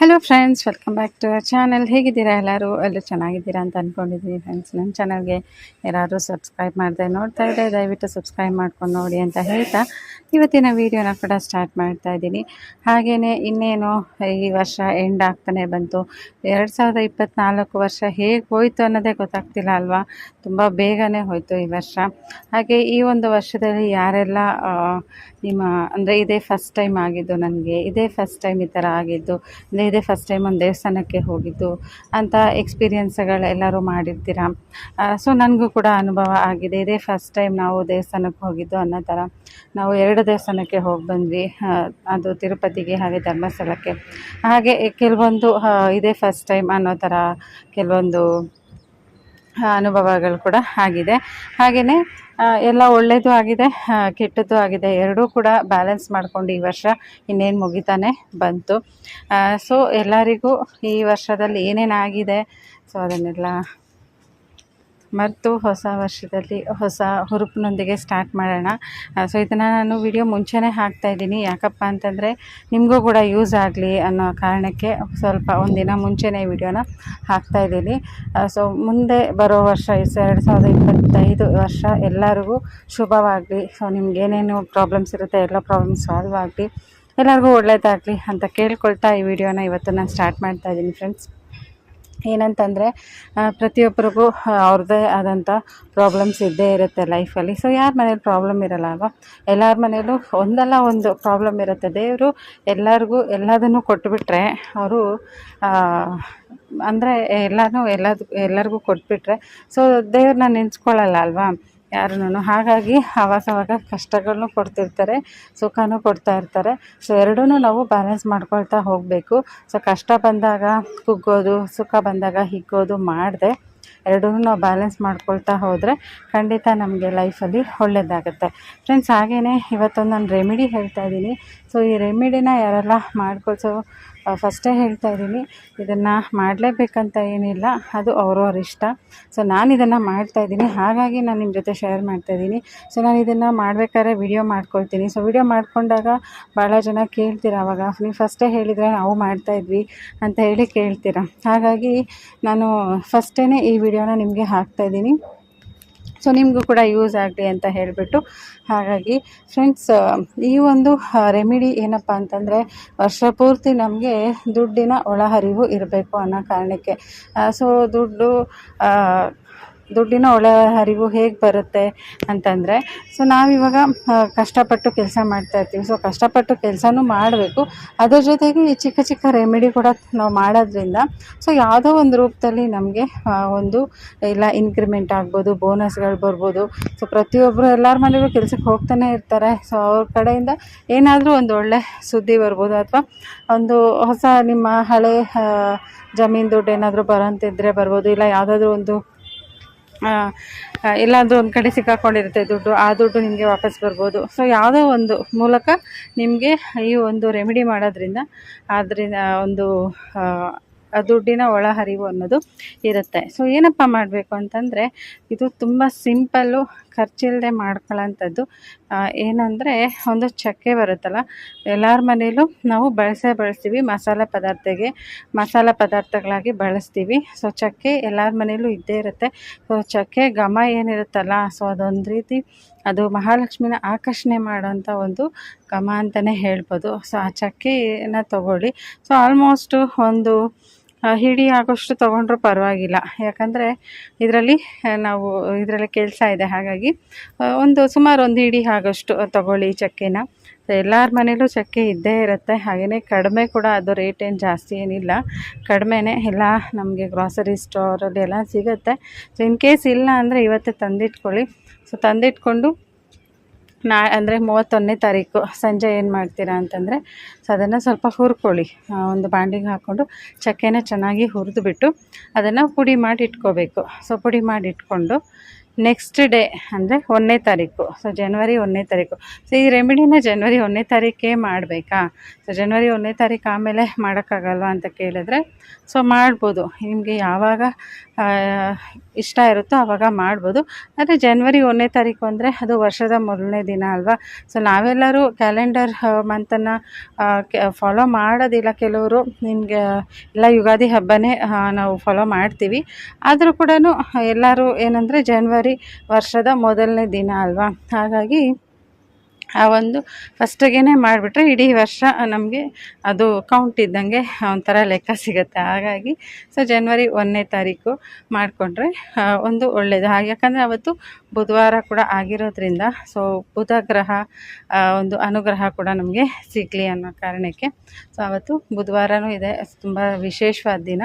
Hello friends welcome back to our channel ಹೇಗಿದ್ದೀರಾ ಎಲ್ಲರೂ? ಎಲ್ಲರೂ ಚೆನ್ನಾಗಿದ್ದೀರಾ ಅಂತ ಅಂದ್ಕೊಂಡಿದ್ದೀನಿ ಫ್ರೆಂಡ್ಸ್ ನನ್ನ ಚಾನಲ್ಗೆ ಯಾರಾದರೂ ಸಬ್ಸ್ಕ್ರೈಬ್ ಮಾಡಿದೆ ನೋಡ್ತಾ ಇದ್ದೆ ದಯವಿಟ್ಟು ಸಬ್ಸ್ಕ್ರೈಬ್ ಮಾಡ್ಕೊಂಡು ನೋಡಿ ಅಂತ ಹೇಳ್ತಾ ಇವತ್ತಿನ ವೀಡಿಯೋನ ಕೂಡ ಸ್ಟಾರ್ಟ್ ಮಾಡ್ತಾ ಇದ್ದೀನಿ. ಹಾಗೆಯೇ ಇನ್ನೇನು ಈ ವರ್ಷ ಎಂಡ್ ಆಗ್ತಾನೆ ಬಂತು. ಎರಡು ಸಾವಿರದ ಇಪ್ಪತ್ತ್ನಾಲ್ಕು ವರ್ಷ ಹೇಗೆ ಹೋಯಿತು ಅನ್ನೋದೇ ಗೊತ್ತಾಗ್ತಿಲ್ಲ ಅಲ್ವಾ? ತುಂಬ ಬೇಗನೆ ಹೋಯಿತು ಈ ವರ್ಷ. ಹಾಗೆ ಈ ಒಂದು ವರ್ಷದಲ್ಲಿ ಯಾರೆಲ್ಲ ನಿಮ್ಮ, ಅಂದರೆ ಇದೇ ಫಸ್ಟ್ ಟೈಮ್ ಆಗಿದ್ದು ನನಗೆ, ಇದೇ ಫಸ್ಟ್ ಟೈಮ್ ಈ ಥರ ಆಗಿದ್ದು, ಅಂದರೆ ಇದೇ. ಫಸ್ಟ್ ಟೈಮ್ ಒಂದು ದೇವಸ್ಥಾನಕ್ಕೆ ಹೋಗಿದ್ದು ಅಂತ ಎಕ್ಸ್ಪೀರಿಯನ್ಸ್ಗಳೆಲ್ಲರೂ ಮಾಡಿರ್ತೀರ? ಸೊ ನನಗೂ ಕೂಡ ಅನುಭವ ಆಗಿದೆ. ಇದೇ ಫಸ್ಟ್ ಟೈಮ್ ನಾವು ದೇವಸ್ಥಾನಕ್ಕೆ ಹೋಗಿದ್ದು ಅನ್ನೋ ಥರ. ನಾವು ಎರಡು ದೇವಸ್ಥಾನಕ್ಕೆ ಹೋಗಿ ಬಂದ್ವಿ. ಅದು ತಿರುಪತಿಗೆ ಹಾಗೆ ಧರ್ಮಸ್ಥಳಕ್ಕೆ. ಹಾಗೆ ಕೆಲವೊಂದು ಇದೇ ಫಸ್ಟ್ ಟೈಮ್ ಅನ್ನೋ ಥರ ಕೆಲವೊಂದು ಅನುಭವಗಳು ಕೂಡ ಆಗಿದೆ. ಹಾಗೆಯೇ ಎಲ್ಲ ಒಳ್ಳೆಯದು ಆಗಿದೆ ಕೆಟ್ಟದ್ದು ಆಗಿದೆ. ಎರಡೂ ಕೂಡ ಬ್ಯಾಲೆನ್ಸ್ ಮಾಡಿಕೊಂಡು ಈ ವರ್ಷ ಇನ್ನೇನು ಮುಗಿತಾನೆ ಬಂತು. ಸೊ ಎಲ್ಲರಿಗೂ ಈ ವರ್ಷದಲ್ಲಿ ಏನೇನಾಗಿದೆ ಸೊ ಅದನ್ನೆಲ್ಲ ಮರೆತು ಹೊಸ ವರ್ಷದಲ್ಲಿ ಹೊಸ ಹುರುಪಿನೊಂದಿಗೆ ಸ್ಟಾರ್ಟ್ ಮಾಡೋಣ. ಸೊ ಇದನ್ನು ನಾನು ವಿಡಿಯೋ ಮುಂಚೆನೇ ಹಾಕ್ತಾ ಇದ್ದೀನಿ. ಯಾಕಪ್ಪ ಅಂತಂದರೆ ನಿಮಗೂ ಕೂಡ ಯೂಸ್ ಆಗಲಿ ಅನ್ನೋ ಕಾರಣಕ್ಕೆ ಸ್ವಲ್ಪ ಒಂದಿನ ಮುಂಚೆನೇ ವಿಡಿಯೋನ ಹಾಕ್ತಾ ಇದ್ದೀನಿ. ಸೊ ಮುಂದೆ ಬರೋ ವರ್ಷ ಎರಡು ಸಾವಿರದ ಇಪ್ಪತ್ತೈದು ವರ್ಷ ಎಲ್ಲರಿಗೂ ಶುಭವಾಗಲಿ. ಸೊ ನಿಮ್ಗೆ ಏನೇನು ಪ್ರಾಬ್ಲಮ್ಸ್ ಇರುತ್ತೆ, ಎಲ್ಲ ಪ್ರಾಬ್ಲಮ್ ಸಾಲ್ವ್ ಆಗಲಿ, ಎಲ್ಲರಿಗೂ ಒಳ್ಳೆಯದಾಗಲಿ ಅಂತ ಕೇಳ್ಕೊಳ್ತಾ ಈ ವಿಡಿಯೋನ ಇವತ್ತು ನಾನು ಸ್ಟಾರ್ಟ್ ಮಾಡ್ತಾ ಇದ್ದೀನಿ ಫ್ರೆಂಡ್ಸ್ ಏನಂತಂದರೆ ಪ್ರತಿಯೊಬ್ಬರಿಗೂ ಅವ್ರದ್ದೇ ಆದಂಥ ಪ್ರಾಬ್ಲಮ್ಸ್ ಇದ್ದೇ ಇರುತ್ತೆ ಲೈಫಲ್ಲಿ ಸೊ ಯಾರ ಮನೇಲಿ ಪ್ರಾಬ್ಲಮ್ ಇರಲ್ಲ ಅಲ್ವಾ? ಎಲ್ಲರ ಮನೇಲೂ ಒಂದಲ್ಲ ಒಂದು ಪ್ರಾಬ್ಲಮ್ ಇರುತ್ತೆ. ದೇವರು ಎಲ್ಲರಿಗೂ ಎಲ್ಲದನ್ನು ಕೊಟ್ಬಿಟ್ರೆ, ಅವರು ಅಂದರೆ ಎಲ್ಲನೂ ಎಲ್ಲದು, ಎಲ್ಲರಿಗೂ ಕೊಟ್ಬಿಟ್ರೆ ಸೊ ದೇವ್ರನ್ನ ನೆನೆಸ್ಕೊಳ್ಳಲ್ಲ ಅಲ್ವಾ? ಯಾರನ್ನೂ. ಹಾಗಾಗಿ ಅವಾಗವಾಗ ಕಷ್ಟಗಳನ್ನೂ ಕೊಡ್ತಿರ್ತಾರೆ, ಸುಖನೂ ಕೊಡ್ತಾ ಇರ್ತಾರೆ. ಸೊ ಎರಡೂ ನಾವು ಬ್ಯಾಲೆನ್ಸ್ ಮಾಡ್ಕೊಳ್ತಾ ಹೋಗಬೇಕು. ಸೊ ಕಷ್ಟ ಬಂದಾಗ ಕುಗ್ಗೋದು, ಸುಖ ಬಂದಾಗ ಹಿಗ್ಗೋದು ಮಾಡಿದೆ ಎರಡೂ ನಾವು ಬ್ಯಾಲೆನ್ಸ್ ಮಾಡ್ಕೊಳ್ತಾ ಹೋದರೆ ಖಂಡಿತ ನಮಗೆ ಲೈಫಲ್ಲಿ ಒಳ್ಳೆಯದಾಗುತ್ತೆ ಫ್ರೆಂಡ್ಸ್ ಹಾಗೆಯೇ ಇವತ್ತೊಂದು ನಾನು ರೆಮಿಡಿ ಹೇಳ್ತಾ ಇದ್ದೀನಿ. ಸೊ ಈ ರೆಮಿಡಿನ ಯಾರೆಲ್ಲ ಮಾಡ್ಕೊಳ್ಸೋ ಫಸ್ಟೇ ಹೇಳ್ತಾ ಇದ್ದೀನಿ. ಇದನ್ನು ಮಾಡಲೇಬೇಕಂತ ಏನಿಲ್ಲ. ಅದು ಅವ್ರವ್ರ ಇಷ್ಟ. ಸೊ ನಾನು ಇದನ್ನು ಮಾಡ್ತಾ ಇದ್ದೀನಿ. ಹಾಗಾಗಿ ನಾನು ನಿಮ್ಮ ಜೊತೆ ಶೇರ್ ಮಾಡ್ತಾ ಇದ್ದೀನಿ. ಸೊ ನಾನು ಇದನ್ನು ಮಾಡಬೇಕಾದ್ರೆ ವಿಡಿಯೋ ಮಾಡ್ಕೊಳ್ತೀನಿ. ಸೊ ವಿಡಿಯೋ ಮಾಡ್ಕೊಂಡಾಗ ಭಾಳ ಜನ ಕೇಳ್ತೀರ ಅವಾಗ? ನೀವು ಫಸ್ಟೇ ಹೇಳಿದರೆ ನಾವು ಮಾಡ್ತಾಯಿದ್ವಿ ಅಂತ ಹೇಳಿ ಕೇಳ್ತೀರ? ಹಾಗಾಗಿ ನಾನು ಫಸ್ಟೇ ಈ ವಿಡಿಯೋನ ನಿಮಗೆ ಹಾಕ್ತಾಯಿದ್ದೀನಿ ಸೊ ನಿಮಗೂ ಕೂಡ ಯೂಸ್ ಆಗಲಿ ಅಂತ ಹೇಳಿಬಿಟ್ಟು ಹಾಗಾಗಿ ಫ್ರೆಂಡ್ಸ್ ಈ ಒಂದು ರೆಮಿಡಿ ಏನಪ್ಪ ಅಂತಂದರೆ ವರ್ಷ ಪೂರ್ತಿ ನಮಗೆ ದುಡ್ಡಿನ ಒಳಹರಿವು ಇರಬೇಕು ಅನ್ನೋ ಕಾರಣಕ್ಕೆ. ಸೊ ದುಡ್ಡು ಆ, ಒಳ ಹರಿವು ಹೇಗೆ ಬರುತ್ತೆ ಅಂತಂದರೆ ಸೊ ನಾವಿವಾಗ ಕಷ್ಟಪಟ್ಟು ಕೆಲಸ ಮಾಡ್ತಾ ಇರ್ತೀವಿ. ಸೊ ಕಷ್ಟಪಟ್ಟು ಕೆಲಸನೂ ಮಾಡಬೇಕು. ಅದರ ಜೊತೆಗೆ ಈ ಚಿಕ್ಕ ಚಿಕ್ಕ ರೆಮಿಡಿ ಕೂಡ ನಾವು ಮಾಡೋದ್ರಿಂದ ಸೊ ಯಾವುದೋ ಒಂದು ರೂಪದಲ್ಲಿ ನಮಗೆ ಒಂದು ಇಲ್ಲ ಇನ್ಕ್ರಿಮೆಂಟ್ ಆಗ್ಬೋದು ಬೋನಸ್ಗಳು ಬರ್ಬೋದು. ಸೊ ಪ್ರತಿಯೊಬ್ಬರು ಎಲ್ಲರ ಮನೆಯಲ್ಲೂ ಕೆಲಸಕ್ಕೆ ಹೋಗ್ತಾನೆ ಇರ್ತಾರೆ. ಸೊ ಅವ್ರ ಕಡೆಯಿಂದ ಏನಾದರೂ ಒಂದು ಒಳ್ಳೆ ಸುದ್ದಿ ಬರ್ಬೋದು. ಅಥವಾ ಒಂದು ಹೊಸ ನಿಮ್ಮ ಹಳೆ ಜಮೀನು ದುಡ್ಡು ಏನಾದರೂ ಬರೋಂತಿದ್ರೆ ಬರ್ಬೋದು. ಇಲ್ಲ ಯಾವುದಾದ್ರೂ ಒಂದು ಎಲ್ಲಾದರೂ ಒಂದು ಕಡೆ ಸಿಕ್ಕಾಕೊಂಡಿರುತ್ತೆ ದುಡ್ಡು, ಆ ದುಡ್ಡು ನಿಮಗೆ ವಾಪಸ್ ಬರ್ಬೋದು. ಸೊ ಯಾವುದೋ ಒಂದು ಮೂಲಕ ನಿಮಗೆ ಈ ಒಂದು ರೆಮಿಡಿ ಮಾಡೋದ್ರಿಂದ ಅದರಿಂದ ಒಂದು ದುಡ್ಡಿನ ಒಳಹರಿವು ಅನ್ನೋದು ಇರುತ್ತೆ. ಸೊ ಏನಪ್ಪ ಮಾಡಬೇಕು ಅಂತಂದರೆ, ಇದು ತುಂಬ ಸಿಂಪಲ್ಲು ಖರ್ಚಿಲ್ಲದೆ ಮಾಡ್ಕೊಳ್ಳೋಂಥದ್ದು ಏನಂದರೆ ಒಂದು ಚಕ್ಕೆ ಬರುತ್ತಲ್ಲ, ಎಲ್ಲರ ಮನೇಲೂ ನಾವು ಬಳಸೇ ಬಳಸ್ತೀವಿ, ಮಸಾಲೆ ಪದಾರ್ಥಗೆ, ಮಸಾಲೆ ಪದಾರ್ಥಗಳಾಗಿ ಬಳಸ್ತೀವಿ. ಸೊ ಚಕ್ಕೆ ಎಲ್ಲರ ಮನೇಲೂ ಇದ್ದೇ ಇರುತ್ತೆ. ಸೊ ಚಕ್ಕೆ ಘಮ ಏನಿರುತ್ತಲ್ಲ ಸೊ ಅದೊಂದು ರೀತಿ ಅದು ಮಹಾಲಕ್ಷ್ಮಿನ ಆಕರ್ಷಣೆ ಮಾಡೋಂಥ ಒಂದು ಘಮ ಅಂತಲೇ ಹೇಳ್ಬೋದು. ಸೊ ಆ ಚಕ್ಕೆನ ತಗೊಳ್ಳಿ. ಸೊ ಆಲ್ಮೋಸ್ಟು ಒಂದು ಹಿಡಿ ಆಗೋಷ್ಟು ತೊಗೊಂಡ್ರೂ ಪರವಾಗಿಲ್ಲ. ಯಾಕಂದರೆ ಇದರಲ್ಲಿ ನಾವು ಇದರಲ್ಲಿ ಕೆಲಸ ಇದೆ. ಹಾಗಾಗಿ ಒಂದು ಸುಮಾರು ಒಂದು ಹಿಡಿ ಆಗೋಷ್ಟು ತಗೊಳ್ಳಿ ಚಕ್ಕೆನ. ಎಲ್ಲರ ಮನೇಲೂ ಚಕ್ಕೆ ಇದ್ದೇ ಇರುತ್ತೆ. ಹಾಗೆಯೇ ಕಡಿಮೆ ಕೂಡ ಅದು ರೇಟ್ ಏನು ಜಾಸ್ತಿ ಏನಿಲ್ಲ. ಕಡಿಮೆನೇ ಎಲ್ಲ ನಮಗೆ ಗ್ರಾಸರಿ ಸ್ಟೋರಲ್ಲಿ ಎಲ್ಲ ಸಿಗುತ್ತೆ. ಸೊ ಇನ್ ಕೇಸ್ ಇಲ್ಲ ಅಂದರೆ ಇವತ್ತೇ ತಂದಿಟ್ಕೊಳ್ಳಿ. ಸೊ ತಂದಿಟ್ಕೊಂಡು ನಾ, ಅಂದರೆ ಮೂವತ್ತೊಂದನೇ ತಾರೀಕು ಸಂಜೆ ಏನು ಮಾಡ್ತೀರಾ ಅಂತಂದರೆ ಸೊ ಅದನ್ನು ಸ್ವಲ್ಪ ಹುರ್ಕೊಳ್ಳಿ. ಒಂದು ಬಾಂಡಿಗೆ ಹಾಕ್ಕೊಂಡು ಚಕ್ಕೆನ ಚೆನ್ನಾಗಿ ಹುರಿದುಬಿಟ್ಟು ಅದನ್ನು ಪುಡಿ ಮಾಡಿ ಇಟ್ಕೋಬೇಕು. ಸೊ ಪುಡಿ ಮಾಡಿ ಇಟ್ಕೊಂಡು ನೆಕ್ಸ್ಟ್ ಡೇ ಅಂದರೆ ಒಂದನೇ ತಾರೀಕು. ಸೊ ಜನ್ವರಿ ಒಂದನೇ ತಾರೀಕು. ಸೊ ಈ ರೆಮಿಡಿನ ಜನ್ವರಿ ಒಂದನೇ ತಾರೀಕೇ ಮಾಡಬೇಕಾ? ಸೊ ಜನ್ವರಿ ಒಂದನೇ ತಾರೀಕು ಆಮೇಲೆ ಮಾಡೋಕ್ಕಾಗಲ್ವಾ ಅಂತ ಕೇಳಿದ್ರೆ ಸೊ ಮಾಡ್ಬೋದು. ನಿಮಗೆ ಯಾವಾಗ ಇಷ್ಟ ಇರುತ್ತೋ ಆವಾಗ ಮಾಡ್ಬೋದು. ಆದರೆ ಜನ್ವರಿ ಒಂದನೇ ತಾರೀಕು ಅಂದರೆ ಅದು ವರ್ಷದ ಮೊದಲನೇ ದಿನ ಅಲ್ವಾ? ಸೊ ನಾವೆಲ್ಲರೂ ಕ್ಯಾಲೆಂಡರ್ ಮಂತನ್ನು ಫಾಲೋ ಮಾಡೋದಿಲ್ಲ ಕೆಲವರು. ನಿಮಗೆ, ಎಲ್ಲ ಯುಗಾದಿ ಹಬ್ಬನೇ ನಾವು ಫಾಲೋ ಮಾಡ್ತೀವಿ. ಆದರೂ ಕೂಡ ಎಲ್ಲರೂ ಏನಂದರೆ ಜನವರಿ ವರ್ಷದ ಮೊದಲನೇ ದಿನ ಅಲ್ವಾ? ಹಾಗಾಗಿ ಆ ಒಂದು ಫಸ್ಟಿಗೆ ಮಾಡಿಬಿಟ್ರೆ ಇಡೀ ವರ್ಷ ನಮಗೆ ಅದು ಕೌಂಟ್ ಇದ್ದಂಗೆ ಒಂಥರ ಲೆಕ್ಕ ಸಿಗುತ್ತೆ. ಹಾಗಾಗಿ ಸೊ ಜನ್ವರಿ ಒಂದನೇ ತಾರೀಕು ಮಾಡಿಕೊಂಡ್ರೆ ಒಂದು ಒಳ್ಳೆಯದು ಹಾಗೆ ಯಾಕಂದರೆ ಅವತ್ತು ಬುಧವಾರ ಕೂಡ ಆಗಿರೋದ್ರಿಂದ ಸೊ ಬುಧ ಗ್ರಹ ಒಂದು ಅನುಗ್ರಹ ಕೂಡ ನಮಗೆ ಸಿಗಲಿ ಅನ್ನೋ ಕಾರಣಕ್ಕೆ. ಸೊ ಅವತ್ತು ಬುಧವಾರನೂ ಇದೆ. ತುಂಬ ವಿಶೇಷವಾದ ದಿನ.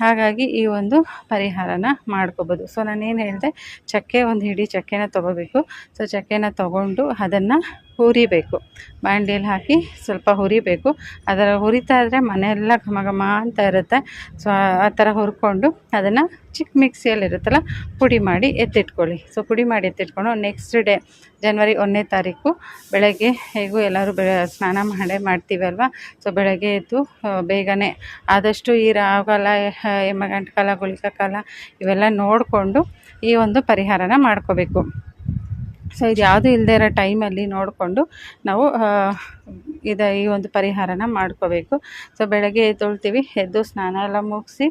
ಹಾಗಾಗಿ ಈ ಒಂದು ಪರಿಹಾರನ ಮಾಡ್ಕೋಬೋದು. ಸೊ ನಾನೇನು ಹೇಳಿದೆ, ಚಕ್ಕೆ ಒಂದು ಹಿಡಿ ಚಕ್ಕೆನ ತೊಗೋಬೇಕು. ಸೊ ಚಕ್ಕೆನ ತೊಗೊಂಡು ಅದನ್ನು ಹುರಿಬೇಕು. ಬಾಂಡಿಯಲ್ಲಿ ಹಾಕಿ ಸ್ವಲ್ಪ ಹುರಿಬೇಕು. ಅದರ ಹುರಿತಾ ಇದ್ದರೆ ಮನೆಯೆಲ್ಲ ಘಮ ಘಮ ಅಂತ ಇರುತ್ತೆ. ಸೊ, ಆ ಥರ ಹುರ್ಕೊಂಡು ಅದನ್ನು ಚಿಕ್ಕ ಮಿಕ್ಸಿಯಲ್ಲಿ ಇರುತ್ತಲ್ಲ, ಪುಡಿ ಮಾಡಿ ಎತ್ತಿಟ್ಕೊಳ್ಳಿ. ಸೊ, ಪುಡಿ ಮಾಡಿ ಎತ್ತಿಟ್ಕೊಂಡು ನೆಕ್ಸ್ಟ್ ಡೇ ಜನ್ವರಿ ಒಂದನೇ ತಾರೀಕು ಬೆಳಗ್ಗೆ ಹೇಗೂ ಎಲ್ಲರೂ ಬೆಳ, ಸ್ನಾನ ಮಾಡೇ ಮಾಡ್ತೀವಲ್ವ ಸೊ, ಬೆಳಗ್ಗೆ ಎದ್ದು ಬೇಗನೆ ಆದಷ್ಟು ಈ ರಾಹುಕಾಲ ಯಮಗಂಟ ಕಾಲ ಗುಳಿಕ ಕಾಲ ಇವೆಲ್ಲ ನೋಡಿಕೊಂಡು ಈ ಒಂದು ಪರಿಹಾರನ ಮಾಡ್ಕೋಬೇಕು. ಸೊ ಇದು ಯಾವುದೂ ಇಲ್ಲದೆ ಇರೋ ಟೈಮಲ್ಲಿ ನೋಡಿಕೊಂಡು ನಾವು ಇದ ಈ ಒಂದು ಪರಿಹಾರನ ಮಾಡ್ಕೋಬೇಕು. ಸೊ ಬೆಳಗ್ಗೆ ತೊಳ್ತೀವಿ ಎದ್ದು ಸ್ನಾನ ಎಲ್ಲ ಮುಗಿಸಿ,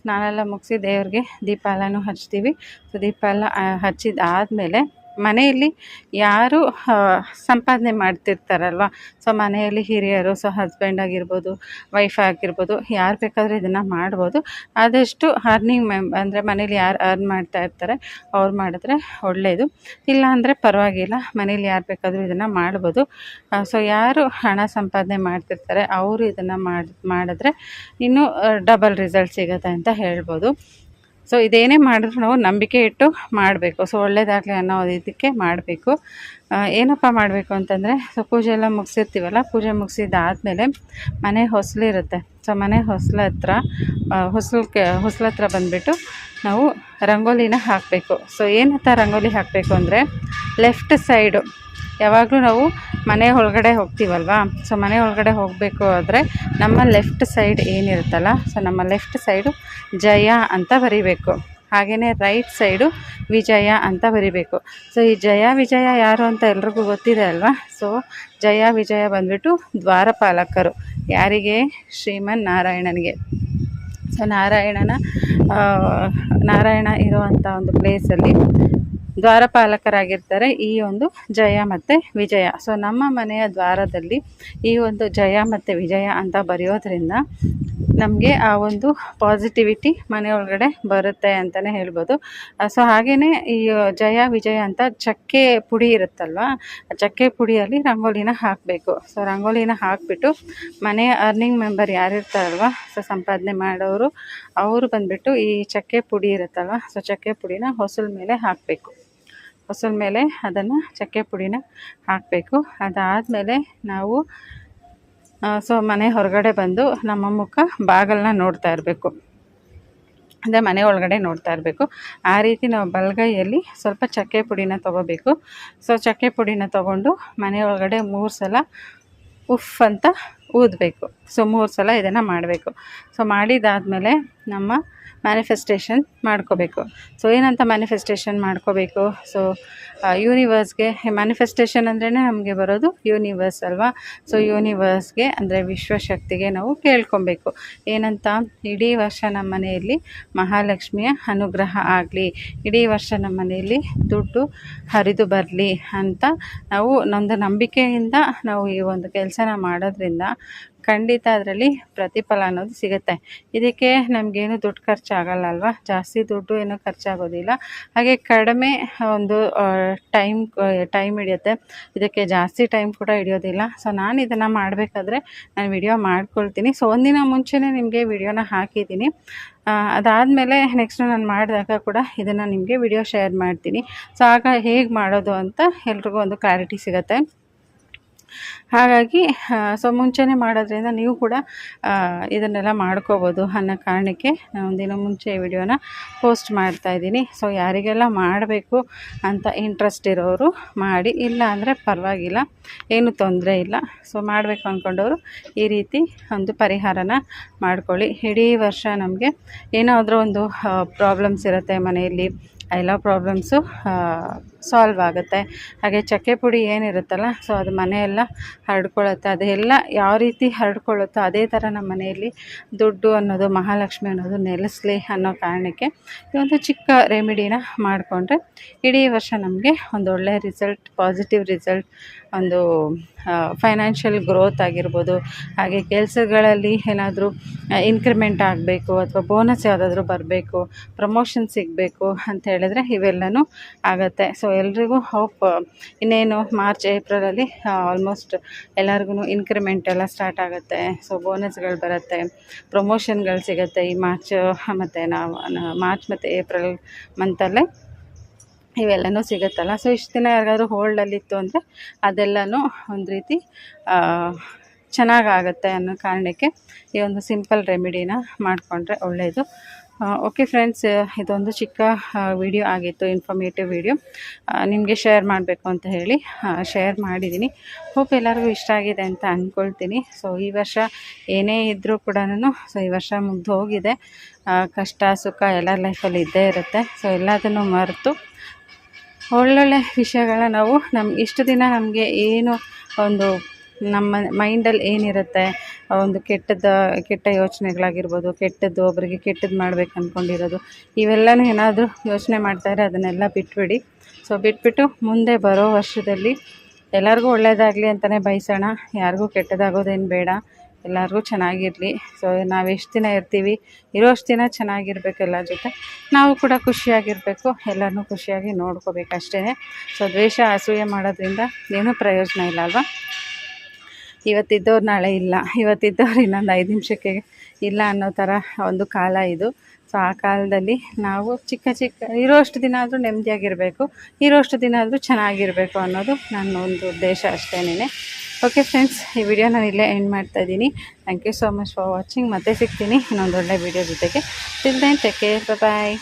ಸ್ನಾನ ಎಲ್ಲ ಮುಗಿಸಿ ದೇವ್ರಿಗೆ ದೀಪ ಎಲ್ಲನೂ ಹಚ್ತೀವಿ. ಸೊ ದೀಪ ಎಲ್ಲ ಹಚ್ಚಿದ ಹಚ್ಚಿದಾದ್ಮೇಲೆ ಮನೆಯಲ್ಲಿ ಯಾರು ಸಂಪಾದನೆ ಮಾಡ್ತಿರ್ತಾರಲ್ವ? ಸೊ ಮನೆಯಲ್ಲಿ ಹಿರಿಯರು ಸೊ ಹಸ್ಬೆಂಡ್ ಆಗಿರ್ಬೋದು ವೈಫ್ ಆಗಿರ್ಬೋದು, ಯಾರು ಬೇಕಾದರೂ ಇದನ್ನು ಮಾಡ್ಬೋದು. ಆದಷ್ಟು ಅರ್ನಿಂಗ್ ಮೆಮ್ ಅಂದರೆ ಮನೇಲಿ ಯಾರು ಅರ್ನ್ ಮಾಡ್ತಾ ಇರ್ತಾರೆ, ಅವ್ರು ಮಾಡಿದ್ರೆ ಒಳ್ಳೆಯದು ಇಲ್ಲ ಅಂದರೆ ಪರವಾಗಿಲ್ಲ ಮನೇಲಿ ಯಾರು ಬೇಕಾದರೂ ಇದನ್ನು ಮಾಡ್ಬೋದು. ಸೊ ಯಾರು ಹಣ ಸಂಪಾದನೆ ಮಾಡ್ತಿರ್ತಾರೆ, ಅವರು ಇದನ್ನು ಮಾಡಿ, ಮಾಡಿದ್ರೆ ಇನ್ನೂ ಡಬಲ್ ರಿಸಲ್ಟ್ ಸಿಗುತ್ತೆ ಅಂತ ಹೇಳ್ಬೋದು. ಸೊ ಇದೇನೇ ಮಾಡಿದ್ರು ನಾವು ನಂಬಿಕೆ ಇಟ್ಟು ಮಾಡಬೇಕು. ಸೊ ಒಳ್ಳೇದಾಗಲಿ ಅನ್ನೋ ಇದಕ್ಕೆ ಮಾಡಬೇಕು. ಏನಪ್ಪ ಮಾಡಬೇಕು ಅಂತಂದರೆ ಸೊ ಪೂಜೆ ಎಲ್ಲ ಮುಗಿಸಿರ್ತೀವಲ್ಲ, ಪೂಜೆ ಮುಗಿಸಿದ್ದಾದಮೇಲೆ ಮನೆ ಹೊಸಲಿರುತ್ತೆ. ಸೊ ಮನೆ ಹೊಸಲ ಹತ್ರ ಹೊಸಲ್ಕೆ ಹೊಸಲ ಹತ್ರ ಬಂದುಬಿಟ್ಟು ನಾವು ರಂಗೋಲಿನ ಹಾಕಬೇಕು. ಸೊ ಏನತ್ತ ರಂಗೋಲಿ ಹಾಕಬೇಕು ಅಂದರೆ ಲೆಫ್ಟ್ ಸೈಡು ಯಾವಾಗಲೂ ನಾವು ಮನೆ ಒಳಗಡೆ ಹೋಗ್ತೀವಲ್ವಾ? ಸೊ ಮನೆ ಒಳಗಡೆ ಹೋಗಬೇಕು ಆದರೆ ನಮ್ಮ ಲೆಫ್ಟ್ ಸೈಡ್ ಏನಿರುತ್ತಲ್ಲ ಸೊ ನಮ್ಮ ಲೆಫ್ಟ್ ಸೈಡು ಜಯ ಅಂತ ಬರಿಬೇಕು. ಹಾಗೆಯೇ ರೈಟ್ ಸೈಡು ವಿಜಯ ಅಂತ ಬರಿಬೇಕು. ಸೊ ಈ ಜಯ ವಿಜಯ ಯಾರು ಅಂತ ಎಲ್ರಿಗೂ ಗೊತ್ತಿದೆ ಅಲ್ವಾ? ಸೊ ಜಯ ವಿಜಯ ಬಂದ್ಬಿಟ್ಟು ದ್ವಾರಪಾಲಕರು. ಯಾರಿಗೆ? ಶ್ರೀಮನ್ ನಾರಾಯಣನಿಗೆ. ಸೊ ನಾರಾಯಣನ ನಾರಾಯಣ ಇರುವಂಥ ಒಂದು ಪ್ಲೇಸಲ್ಲಿ ದ್ವಾರಪಾಲಕರಾಗಿರ್ತಾರೆ. ಈ ಒಂದು ಜಯ ಮತ್ತು ವಿಜಯ. ಸೊ ನಮ್ಮ ಮನೆಯ ದ್ವಾರದಲ್ಲಿ ಈ ಒಂದು ಜಯ ಮತ್ತು ವಿಜಯ ಅಂತ ಬರೆಯೋದ್ರಿಂದ ನಮಗೆ ಆ ಒಂದು ಪಾಸಿಟಿವಿಟಿ ಮನೆ ಒಳಗಡೆ ಬರುತ್ತೆ ಅಂತಲೇ ಹೇಳ್ಬೋದು. ಸೊ ಹಾಗೆಯೇ ಈ ಜಯ, ವಿಜಯ ಅಂತ ಚಕ್ಕೆ ಪುಡಿ ಇರುತ್ತಲ್ವ? ಚಕ್ಕೆ ಪುಡಿಯಲ್ಲಿ ರಂಗೋಲಿನ ಹಾಕಬೇಕು. ಸೊ ರಂಗೋಲಿನ ಹಾಕಿಬಿಟ್ಟು ಮನೆಯ ಅರ್ನಿಂಗ್ ಮೆಂಬರ್ ಯಾರಿರ್ತಾರಲ್ವ? ಸೊ ಸಂಪಾದನೆ ಮಾಡೋರು, ಅವರು ಬಂದುಬಿಟ್ಟು ಈ ಚಕ್ಕೆ ಪುಡಿ ಇರುತ್ತಲ್ವ? ಸೊ ಚಕ್ಕೆ ಪುಡಿನ ಹೊಸಲ್ ಮೇಲೆ ಹಾಕಬೇಕು. ಹೊಸಲ ಮೇಲೆ ಅದನ್ನು ಚಕ್ಕೆ ಪುಡಿನ ಹಾಕಬೇಕು. ಅದಾದಮೇಲೆ ನಾವು ಸೊ ಮನೆ ಹೊರಗಡೆ ಬಂದು ನಮ್ಮ ಮುಖ ಬಾಗಲನ್ನ ನೋಡ್ತಾ ಇರಬೇಕು. ಅಂದರೆ ಮನೆ ಒಳಗಡೆ ನೋಡ್ತಾ ಇರಬೇಕು. ಆ ರೀತಿ ನಾವು ಬಲಗೈಯಲ್ಲಿ ಸ್ವಲ್ಪ ಚಕ್ಕೆ ಪುಡಿನ ತೊಗೋಬೇಕು. ಸೊ ಚಕ್ಕೆ ಪುಡಿನ ತೊಗೊಂಡು ಮನೆ ಒಳಗಡೆ ಮೂರು ಸಲ ಉಫ್ ಅಂತ ಊದಬೇಕು. ಸೊ ಮೂರು ಸಲ ಇದನ್ನು ಮಾಡಬೇಕು. ಸೊ ಮಾಡಿದಾದಮೇಲೆ ನಮ್ಮ ಮ್ಯಾನಿಫೆಸ್ಟೇಷನ್ ಮಾಡ್ಕೋಬೇಕು. ಸೊ ಏನಂತ ಮ್ಯಾನಿಫೆಸ್ಟೇಷನ್ ಮಾಡ್ಕೋಬೇಕು? ಸೊ ಯೂನಿವರ್ಸ್ಗೆ ಮ್ಯಾನಿಫೆಸ್ಟೇಷನ್ ಅಂದ್ರೇ ನಮಗೆ ಬರೋದು ಯೂನಿವರ್ಸ್ ಅಲ್ವಾ? ಸೊ ಯೂನಿವರ್ಸ್ಗೆ ಅಂದರೆ ವಿಶ್ವಶಕ್ತಿಗೆ ನಾವು ಕೇಳ್ಕೊಬೇಕು. ಏನಂತ? ಇಡೀ ವರ್ಷ ನಮ್ಮ ಮನೆಯಲ್ಲಿ ಮಹಾಲಕ್ಷ್ಮಿಯ ಅನುಗ್ರಹ ಆಗಲಿ, ಇಡೀ ವರ್ಷ ನಮ್ಮ ಮನೆಯಲ್ಲಿ ದುಡ್ಡು ಹರಿದು ಬರಲಿ ಅಂತ ನಾವು ನಮ್ಮದು ನಂಬಿಕೆಯಿಂದ ನಾವು ಈ ಒಂದು ಕೆಲಸನ ಮಾಡೋದ್ರಿಂದ ಖಂಡಿತ ಅದರಲ್ಲಿ ಪ್ರತಿಫಲ ಅನ್ನೋದು ಸಿಗುತ್ತೆ. ಇದಕ್ಕೆ ನಮಗೇನು ದುಡ್ಡು ಖರ್ಚಾಗಲ್ಲ ಅಲ್ವಾ ಜಾಸ್ತಿ ದುಡ್ಡು ಏನೂ ಖರ್ಚಾಗೋದಿಲ್ಲ. ಹಾಗೆ ಕಡಿಮೆ ಒಂದು ಟೈಮ್ ಟೈಮ್ ಹಿಡಿಯುತ್ತೆ. ಇದಕ್ಕೆ ಜಾಸ್ತಿ ಟೈಮ್ ಕೂಡ ಹಿಡಿಯೋದಿಲ್ಲ. ಸೊ, ನಾನು ಇದನ್ನು ಮಾಡಬೇಕಾದ್ರೆ ನಾನು ವಿಡಿಯೋ ಮಾಡ್ಕೊಳ್ತೀನಿ. ಸೊ, ಒಂದಿನ ಮುಂಚೆನೇ ನಿಮಗೆ ವಿಡಿಯೋನ ಹಾಕಿದ್ದೀನಿ. ಅದಾದಮೇಲೆ ನೆಕ್ಸ್ಟ್ ನಾನು ಮಾಡಿದಾಗ ಕೂಡ ಇದನ್ನು ನಿಮಗೆ ವಿಡಿಯೋ ಶೇರ್ ಮಾಡ್ತೀನಿ. ಸೊ, ಆಗ ಹೇಗೆ ಮಾಡೋದು ಅಂತ ಎಲ್ರಿಗೂ ಒಂದು ಕ್ಲಾರಿಟಿ ಸಿಗುತ್ತೆ. ಹಾಗಾಗಿ ಸೊ ಮುಂಚೆನೇ ಮಾಡೋದ್ರಿಂದ ನೀವು ಕೂಡ ಇದನ್ನೆಲ್ಲ ಮಾಡ್ಕೋಬೋದು ಅನ್ನೋ ಕಾರಣಕ್ಕೆ ನಾನು ದಿನ ಮುಂಚೆ ವಿಡಿಯೋನ ಪೋಸ್ಟ್ ಮಾಡ್ತಾ ಇದ್ದೀನಿ. ಸೊ, ಯಾರಿಗೆಲ್ಲ ಮಾಡಬೇಕು ಅಂತ ಇಂಟ್ರೆಸ್ಟ್ ಇರೋರು ಮಾಡಿ, ಇಲ್ಲ ಅಂದರೆ ಪರವಾಗಿಲ್ಲ, ಏನು ತೊಂದರೆ ಇಲ್ಲ. ಸೊ, ಮಾಡಬೇಕು ಅಂದ್ಕೊಂಡವರು ಈ ರೀತಿ ಒಂದು ಪರಿಹಾರನ ಮಾಡ್ಕೊಳ್ಳಿ. ಇಡೀ ವರ್ಷ ನಮಗೆ ಏನಾದರೂ ಒಂದು ಪ್ರಾಬ್ಲಮ್ಸ್ ಇರುತ್ತೆ ಮನೆಯಲ್ಲಿ ಎಲ್ಲ ಪ್ರಾಬ್ಲಮ್ಸು ಸಾಲ್ವ್ ಆಗುತ್ತೆ. ಹಾಗೆ ಚಕ್ಕೆ ಪುಡಿ ಏನಿರುತ್ತಲ್ಲ ಸೊ ಅದು ಮನೆಯೆಲ್ಲ ಹರಡ್ಕೊಳ್ಳುತ್ತೆ. ಅದೆಲ್ಲ ಯಾವ ರೀತಿ ಹರಡ್ಕೊಳ್ಳುತ್ತೋ ಅದೇ ಥರ ನಮ್ಮ ಮನೆಯಲ್ಲಿ ದುಡ್ಡು ಅನ್ನೋದು, ಮಹಾಲಕ್ಷ್ಮಿ ಅನ್ನೋದು ನೆಲೆಸಲಿ ಅನ್ನೋ ಕಾರಣಕ್ಕೆ ಈ ಒಂದು ಚಿಕ್ಕ ರೆಮಿಡಿನ ಮಾಡಿಕೊಂಡ್ರೆ ಇಡೀ ವರ್ಷ ನಮಗೆ ಒಂದು ಒಳ್ಳೆಯ ರಿಸಲ್ಟ್ ಪಾಸಿಟಿವ್ ರಿಸಲ್ಟ್ ಒಂದು ಫೈನಾನ್ಷಿಯಲ್ ಗ್ರೋತ್ ಆಗಿರ್ಬೋದು, ಹಾಗೆ ಕೆಲಸಗಳಲ್ಲಿ ಏನಾದರೂ ಇನ್ಕ್ರಿಮೆಂಟ್ ಆಗಬೇಕು ಅಥವಾ ಬೋನಸ್ ಯಾವುದಾದ್ರೂ ಬರಬೇಕು ಪ್ರಮೋಷನ್ ಸಿಗಬೇಕು ಅಂತ ಹೇಳಿದ್ರೆ ಇವೆಲ್ಲನೂ ಆಗುತ್ತೆ. ಸೊ ಎಲ್ರಿಗೂ ಹೋಪ್ ಇನ್ನೇನು ಮಾರ್ಚ್ ಏಪ್ರಿಲಲ್ಲಿ ಆಲ್ಮೋಸ್ಟ್ ಎಲ್ಲರಿಗೂ ಇನ್ಕ್ರಿಮೆಂಟ್ ಎಲ್ಲ ಸ್ಟಾರ್ಟ್ ಆಗುತ್ತೆ. ಸೊ ಬೋನಸ್ಗಳು ಬರುತ್ತೆ ಪ್ರಮೋಷನ್ಗಳು ಸಿಗುತ್ತೆ ಈ ಮಾರ್ಚ್ ಮತ್ತು ನಾವು ಮಾರ್ಚ್ ಮತ್ತು ಏಪ್ರಿಲ್ ಮಂತಲ್ಲೇ ಇವೆಲ್ಲನೂ ಸಿಗುತ್ತಲ್ಲ. ಸೊ ಇಷ್ಟು ದಿನ ಯಾರಿಗಾದ್ರೂ ಹೋಲ್ಡಲ್ಲಿತ್ತು ಅಂದರೆ ಅದೆಲ್ಲನೂ ಒಂದು ರೀತಿ ಚೆನ್ನಾಗಾಗುತ್ತೆ ಅನ್ನೋ ಕಾರಣಕ್ಕೆ ಈ ಒಂದು ಸಿಂಪಲ್ ರೆಮಿಡಿನ ಮಾಡಿಕೊಂಡ್ರೆ ಒಳ್ಳೆಯದು ಓಕೆ ಫ್ರೆಂಡ್ಸ್ ಇದೊಂದು ಚಿಕ್ಕ ವಿಡಿಯೋ ಆಗಿತ್ತು ಇನ್ಫಾರ್ಮೇಟಿವ್ ವಿಡಿಯೋ ನಿಮಗೆ ಶೇರ್ ಮಾಡಬೇಕು ಅಂತ ಹೇಳಿ ಶೇರ್ ಮಾಡಿದ್ದೀನಿ ಹೋಪ್ ಎಲ್ಲರಿಗೂ ಇಷ್ಟ ಆಗಿದೆ ಅಂತ ಅಂದ್ಕೊಳ್ತೀನಿ ಸೊ ಈ ವರ್ಷ ಏನೇ ಇದ್ದರೂ ಕೂಡ ಸೊ ಈ ವರ್ಷ ಮುಗ್ದು ಹೋಗಿದೆ. ಕಷ್ಟ, ಸುಖ ಎಲ್ಲ ಲೈಫಲ್ಲಿ ಇದ್ದೇ ಇರುತ್ತೆ. ಸೊ ಎಲ್ಲದನ್ನು ಮರೆತು ಒಳ್ಳೊಳ್ಳೆ ವಿಷಯಗಳನ್ನ ನಾವು ನಮ್ಮ ಇಷ್ಟು ದಿನ ನಮಗೆ ಏನು ಒಂದು ನಮ್ಮ ಮೈಂಡಲ್ಲಿ ಏನಿರುತ್ತೆ, ಒಂದು ಕೆಟ್ಟದ, ಕೆಟ್ಟ ಯೋಚನೆಗಳಾಗಿರ್ಬೋದು, ಕೆಟ್ಟದ್ದು ಒಬ್ಬರಿಗೆ ಕೆಟ್ಟದ್ದು ಮಾಡ್ಬೇಕು ಅಂದ್ಕೊಂಡಿರೋದು ಇವೆಲ್ಲನೂ ಏನಾದರೂ ಯೋಚನೆ ಮಾಡ್ತಾರೆ ಅದನ್ನೆಲ್ಲ ಬಿಟ್ಬಿಡಿ. ಸೊ ಬಿಟ್ಬಿಟ್ಟು ಮುಂದೆ ಬರೋ ವರ್ಷದಲ್ಲಿ ಎಲ್ಲರಿಗೂ ಒಳ್ಳೆಯದಾಗಲಿ ಅಂತಲೇ ಬಯಸೋಣ. ಯಾರಿಗೂ ಕೆಟ್ಟದಾಗೋದೇನು ಬೇಡ. ಎಲ್ಲರಿಗೂ ಚೆನ್ನಾಗಿರಲಿ. ಸೊ ನಾವು ಎಷ್ಟು ದಿನ ಇರ್ತೀವಿ, ಇರೋಷ್ಟು ದಿನ ಚೆನ್ನಾಗಿರ್ಬೇಕು ಎಲ್ಲರ ಜೊತೆ. ನಾವು ಕೂಡ ಖುಷಿಯಾಗಿರಬೇಕು ಎಲ್ಲರನ್ನೂ ಖುಷಿಯಾಗಿ ನೋಡ್ಕೋಬೇಕು ಅಷ್ಟೇ ಸೊ ದ್ವೇಷ, ಅಸೂಯೆ ಮಾಡೋದ್ರಿಂದ ಏನೂ ಪ್ರಯೋಜನ ಇಲ್ಲ ಅಲ್ವಾ? ಇವತ್ತಿದ್ದವ್ರು ನಾಳೆ ಇಲ್ಲ. ಇವತ್ತಿದ್ದವ್ರು ಇನ್ನೊಂದು ಐದು ನಿಮಿಷಕ್ಕೆ ಇಲ್ಲ ಅನ್ನೋ ಥರ ಒಂದು ಕಾಲ ಇದು. ಸೊ ಆ ಕಾಲದಲ್ಲಿ ನಾವು ಚಿಕ್ಕ ಚಿಕ್ಕ, ಇರೋಷ್ಟು ದಿನ ಆದರೂ ನೆಮ್ಮದಿಯಾಗಿರಬೇಕು. ಇರೋಷ್ಟು ದಿನ ಆದರೂ ಚೆನ್ನಾಗಿರಬೇಕು ಅನ್ನೋದು ನನ್ನ ಒಂದು ಉದ್ದೇಶ ಅಷ್ಟೇನೇ ಓಕೆ ಫ್ರೆಂಡ್ಸ್ ಈ ವಿಡಿಯೋ ನಾನು ಇಲ್ಲೇ ಎಂಡ್ ಮಾಡ್ತಾ ಇದ್ದೀನಿ. Thank you so much for watching ಮತ್ತೆ ಸಿಗ್ತೀನಿ ಇನ್ನೊಂದು ಒಳ್ಳೆ ವಿಡಿಯೋ ಜೊತೆಗೆ. Till then take care bye